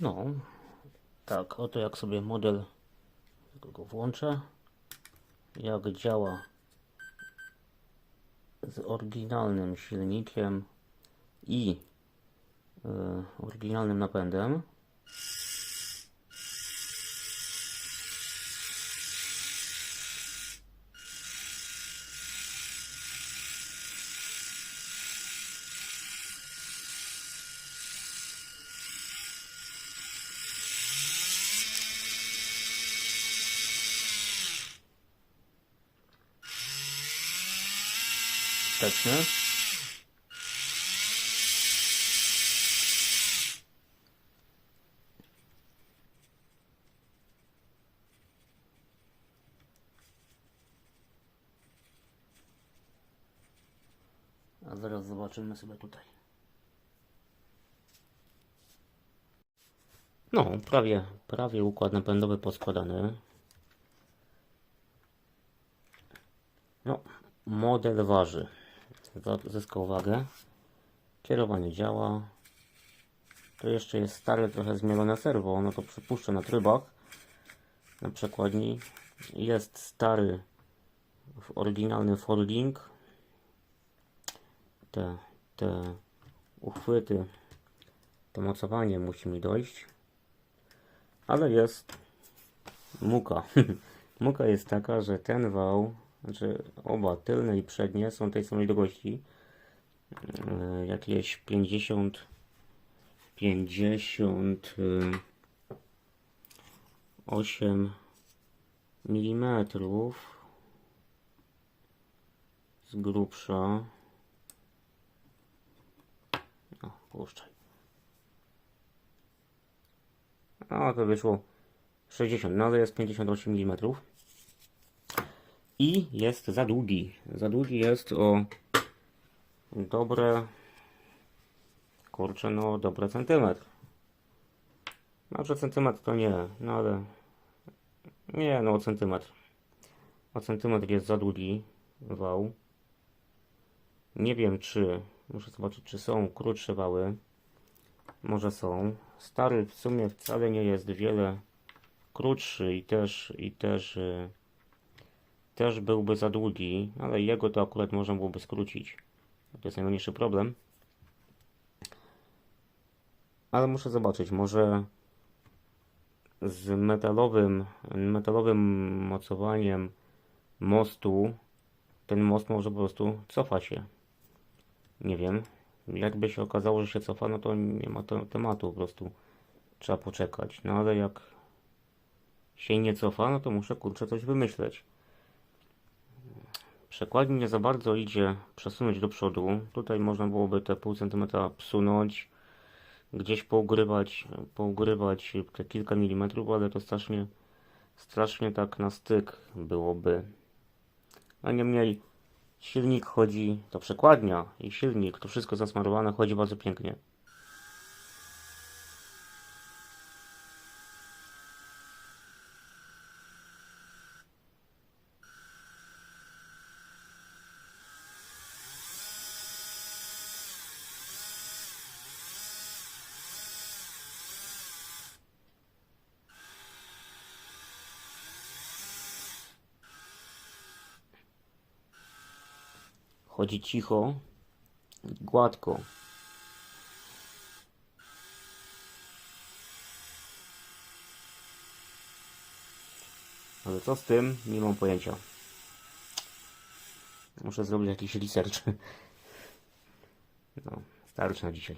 No, tak, oto jak sobie model go włączę. Jak działa z oryginalnym silnikiem i y, oryginalnym napędem. Wsteczny. A zaraz zobaczymy sobie tutaj. No, prawie, prawie układ napędowy poskładany. No, model waży. Zyskał wagę. Kierowanie działa. To jeszcze jest stare, trochę zmielone serwo. Ono to przypuszcza na trybach. Na przekładni. Jest stary, oryginalny forlink. Te, te uchwyty, to mocowanie musi mi dojść. Ale jest muka. muka jest taka, że ten wał, znaczy oba tylne i przednie są tej samej długości. Yy, jakieś 50 58 mm z grubsza. O, puszczaj. No to wyszło 60, no ale jest 58 mm. I jest za długi. Za długi jest o dobre, kurczę, no dobre centymetr. Może centymetr to nie, no ale nie, no o centymetr. O centymetr jest za długi wał. Nie wiem czy, muszę zobaczyć czy są krótsze wały. Może są. Stary w sumie wcale nie jest wiele krótszy i też, i też, y, też byłby za długi, ale jego to akurat można byłoby skrócić. To jest najmniejszy problem. Ale muszę zobaczyć, może z metalowym, metalowym mocowaniem mostu ten most może po prostu cofa się. Nie wiem. Jakby się okazało, że się cofa, no to nie ma to, tematu, po prostu trzeba poczekać. No ale jak się nie cofa, no to muszę kurczę coś wymyśleć. Przekładni nie za bardzo idzie przesunąć do przodu. Tutaj można byłoby te pół centymetra psunąć, gdzieś pougrywać, pougrywać te kilka milimetrów, ale to strasznie, strasznie tak na styk byłoby. A niemniej silnik chodzi, to przekładnia i silnik, to wszystko zasmarowane, chodzi bardzo pięknie. Chodzi cicho, gładko. Ale co z tym? Nie mam pojęcia. Muszę zrobić jakiś research. No, starczy na dzisiaj.